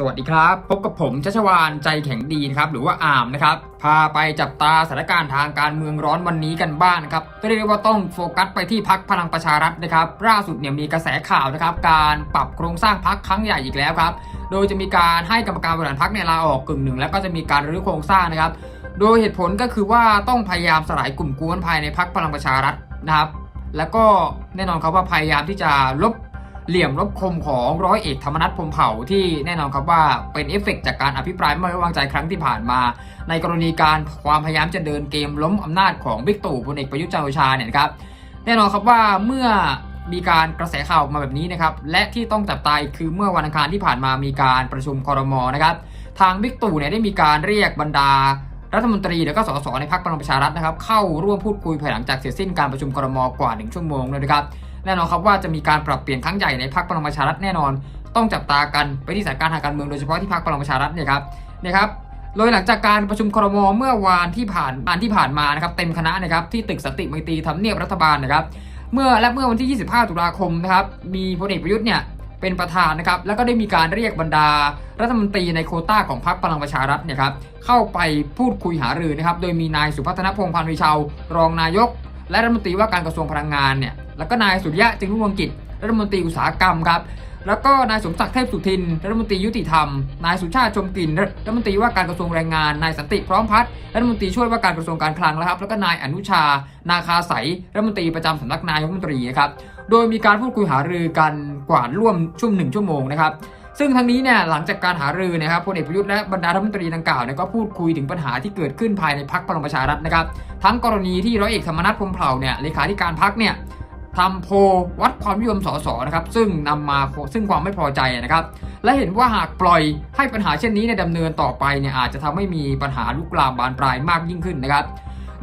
สวัสดีครับ พบกับผมชัชวานใจแข็งดีนะครับหรือว่าอามนะครับ พาไปจับตาสถานการณ์ทางการเมืองร้อนวันนี้กันบ้างนะครับเรียกว่าต้องโฟกัสไปที่พักพลังประชารัฐนะครับล่าสุดเนี่ยมีกระแสข่าวนะครับ การปรับโครงสร้างพักครั้งใหญ่อีกแล้วครับ โดยจะมีการให้กรรมการบริหารพักเนี่ยลาออกกึ่งหนึ่งแล้วก็จะมีการรื้อโครงสร้างนะครับ โดยเหตุผลก็คือว่าต้องพยายามสลายกลุ่มกวนภายในพักพลังประชารัฐนะครับ แล้วก็แน่นอนครับว่าพยายามที่จะลบ เหลี่ยมลบคมของร้อยเอกธรรมนัฐพรมเผ่าที่แน่นอนครับว่าเป็นเอฟเฟกต์จากการอภิปรายไม่ไว้วางใจครั้งที่ผ่านมา ในกรณีการความพยายามจะเดินเกมล้มอำนาจของบิ๊กตู่พลเอกประยุทธ์จันทร์โอชาเนี่ยนะครับแน่นอนครับว่าเมื่อมีการกระแสข่าวออกมาแบบนี้นะครับและที่ต้องจับตาคือเมื่อวันอังคารที่ผ่านมามีการประชุมคอรมอนะครับทางบิ๊กตู่เนี่ยได้มีการเรียกบรรดารัฐมนตรีแล้วก็สสในพรรคพลังประชารัฐนะครับเข้าร่วมพูดคุยภายหลังจากเสร็จสิ้นการประชุมครมกว่า 1 ชั่วโมงเลยนะครับ แน่นอนครับว่าจะมีการปรับเปลี่ยนครั้งใหญ่ในพรรคพลังประชารัฐแน่นอน ต้องจับตากันไปที่สถานการณ์ทางการเมืองโดยเฉพาะที่พรรคพลังประชารัฐเนี่ยครับนะครับโดยหลังจากการประชุมครมเมื่อวานที่ผ่านวันที่ผ่านมานะครับเต็มคณะนะครับที่ตึกสติมัยตรีทำเนียบรัฐบาลนะครับเมื่อและเมื่อวันที่ 25 ตุลาคมนะครับมีพลเอกประยุทธ์เนี่ยเป็นประธานนะครับแล้วก็ได้มีการเรียกบรรดา รัฐมนตรีในโคต้าของพรรคพลังประชารัฐเนี่ยครับเข้าไปพูดคุยหารือนะครับโดยมีนายสุพัฒนพงษ์พันวิชาวรองนายก และรัฐมนตรีว่าการกระทรวงพลังงานเนี่ย แล้วก็นายสุริยะจึงรุ่งเรืองกิจรัฐมนตรีอุตสาหกรรมครับแล้วก็นายสมศักดิ์เทพสุทินรัฐมนตรียุติธรรม นายสุชาติชมกลิ่นรัฐมนตรีว่าการกระทรวงแรงงาน นายสันติพร้อมพัฒน์รัฐมนตรีช่วยว่าการกระทรวงการคลังนะครับ แล้วก็นายอนุชา นาคาใสรัฐมนตรีประจำสำนักนายกรัฐมนตรีครับ โดยมีการพูดคุยหารือกันกว่าร่วมช่วงหนึ่งชั่วโมงนะครับ ซึ่งทั้งนี้เนี่ยหลังจากการหารือนะครับพลเอกประยุทธ์และบรรดารัฐมนตรีดังกล่าวเนี่ยก็พูดคุยถึงปัญหาที่เกิดขึ้นภายในพักพลังประชารัฐนะครับ ทั้งกรณีที่ร้อยเอกธรรมนัฐพรมเผ่าเนี่ยเลขาธิการพักเนี่ย ทำโพวัดความนิยมสสนะครับซึ่งนำมาซึ่งความไม่พอใจนะครับและเห็นว่าหากปล่อยให้ปัญหาเช่นนี้เนี่ยดำเนินต่อไปเนี่ยอาจจะทำให้มีปัญหาลุกลามบานปลายมากยิ่งขึ้นนะครับ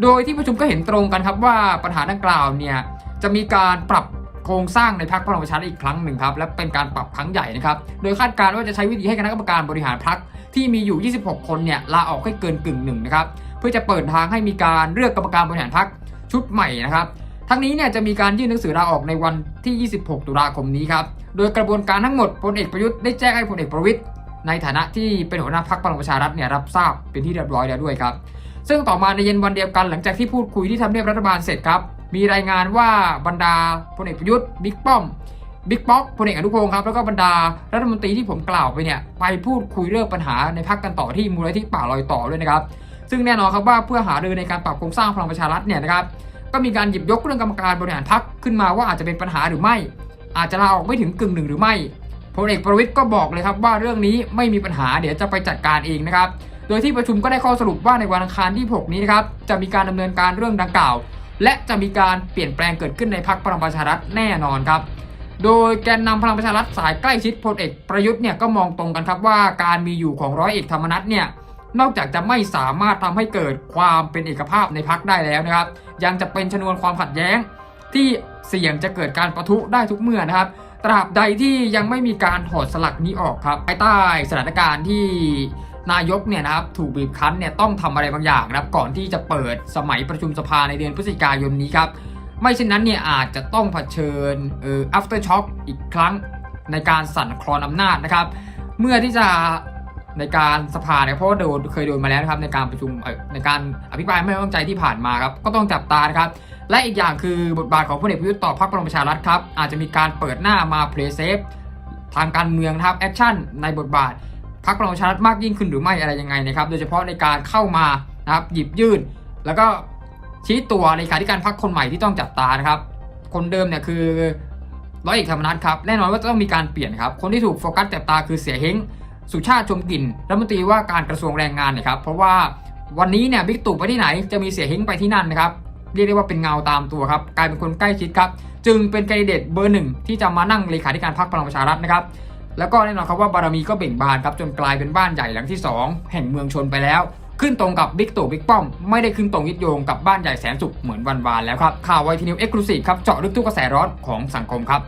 โดยที่ประชุมก็เห็นตรงกันครับว่าปัญหาดังกล่าวเนี่ยจะมีการปรับโครงสร้างในพรรคพลังประชารัฐอีกครั้งหนึ่งครับและเป็นการปรับครั้งใหญ่นะครับโดยคาดการณ์ว่าจะใช้วิธีให้คณะกรรมการบริหารพรรคที่มีอยู่ 26 คนเนี่ยลาออกให้เกินกึ่งหนึ่งนะครับเพื่อจะเปิดทางให้มีการเลือกกรรมการบริหารพรรคชุดใหม่นะครับ ทั้งนี้เนี่ยจะมีการยื่นหนังสือลาออกในวันที่ 26 ตุลาคมนี้ครับ โดยกระบวนการทั้งหมดพลเอกประยุทธ์ได้แจ้งให้พลเอกประวิตยในฐานะที่เป็นหัวหน้าพรรคพลังประชารัฐเนี่ยรับทราบเป็นที่เรียบร้อยแล้วด้วยครับ ซึ่งต่อมาในเย็นวันเดียวกันหลังจากที่พูดคุยที่ทำเนียบรัฐบาลเสร็จครับ มีรายงานว่าบรรดาพลเอกประยุทธ์บิ๊กป้อมบิ๊กป๊อกพลเอกอนุพงศ์ครับแล้วก็บรรดารัฐมนตรีที่ผมกล่าวไปเนี่ยไปพูดคุยเรื่องปัญหาในพักกันต่อที่มูลนิธิป่าลอยต่อด้วยนะครับ ซึ่งแน่นอนครับว่าเพื่อหารือในการปรับโครงสร้างพลังประชารัฐเนี่ยนะครับ ก็มีการหยิบยกเรื่องกรรมการบริหารพักขึ้นมาว่าอาจจะเป็นปัญหาหรือไม่ อาจจะลาออกไม่ถึงกึ่งหนึ่งหรือไม่พลเอกประวิตยก็บอกเลยครับว่าเรื่องนี้ไม่มีปัญหาเดี๋ยวจะไปจัดการเองนะครับ โดยที่ประชุมก็ได้ข้อสรุปว่าในวันอังคารที่ 6 นี้นะครับจะมีการดำเนินการเรื่องดังกล่าว และจะมีการเปลี่ยนแปลงเกิดขึ้นในพักพลังประชารัฐแน่นอนครับ โดยแกนนำพลังประชารัฐสายใกล้ชิดพลเอกประยุทธ์เนี่ยก็มองตรงกันครับว่าการมีอยู่ของร้อยเอกธรรมนัฐเนี่ย นอกจากจะไม่สามารถทำให้เกิดความเป็นเอกภาพในพักได้แล้วนะครับ ยังจะเป็นชนวนความขัดแย้ง ที่เสี่ยงจะเกิดการประทุได้ทุกเมื่อนะครับ ตราบใดที่ยังไม่มีการถอดสลักนี้ออกครับภายใต้สถานการณ์ที่นายกเนี่ยนะครับถูกบีบคั้นเนี่ยต้องทำอะไรบางอย่างนะครับก่อนที่จะเปิดสมัยประชุมสภาในเดือนพฤศจิกายนนี้ครับไม่เช่นนั้นเนี่ยอาจจะต้องเผชิญเอ่อ after shock อีกครั้งในการสั่นคลอนอำนาจนะครับ เมื่อที่จะ ในการสภาเนี่ยเพราะว่าโดนเคยโดนมาแล้วนะครับในการประชุมในการอภิปรายไม่ไว้วางใจที่ผ่านมาครับก็ต้องจับตานะครับและอีกอย่างคือบทบาทของพลเอกประยุทธ์ต่อพรรคพลังประชารัฐครับอาจจะมีการเปิดหน้ามาเพลย์เซฟทางการเมืองนะครับแอคชั่นในบทบาทพรรคพลังประชารัฐมากยิ่งขึ้นหรือไม่อะไรยังไงนะครับ โดยเฉพาะในการเข้ามานะครับหยิบยื่น แล้วก็ชี้ตัวในขาธิการพรรคคนใหม่ที่ต้องจับตานะครับ คนเดิมเนี่ยคือร้อยเอกธรรมนัฐครับแน่นอนว่าจะต้องมีการเปลี่ยนครับ คนที่ถูกโฟกัสจับตาคือเสียเฮง สุชาติชมกลิ่นรัฐมนตรีว่าการกระทรวงแรงงานนะครับ เพราะว่าวันนี้เนี่ยบิ๊กตู่ไปที่ไหนจะมีเสียเฮงไปที่นั่นนะครับเรียกได้ว่าเป็นเงาตามตัวครับกลายเป็นคนใกล้ชิดครับ จึงเป็นแคนดิเดตเบอร์หนึ่งที่จะมานั่งเลขาธิการพรรคพลังประชารัฐนะครับ แล้วก็แน่นอนครับว่าบารมีก็เบ่งบานครับจนกลายเป็นบ้านใหญ่หลังที่ 2 แห่งเมืองชนไปแล้ว ขึ้นตรงกับบิ๊กตู่บิ๊กป้อม ไม่ได้ขึ้นตรงยึดโยงกับบ้านใหญ่แสนสุขเหมือนวันวานแล้วครับข่าวไวทีนิวเอ็กซ์คลูซีฟครับเจาะลึกทุกกระแสร้อนของสังคมครับ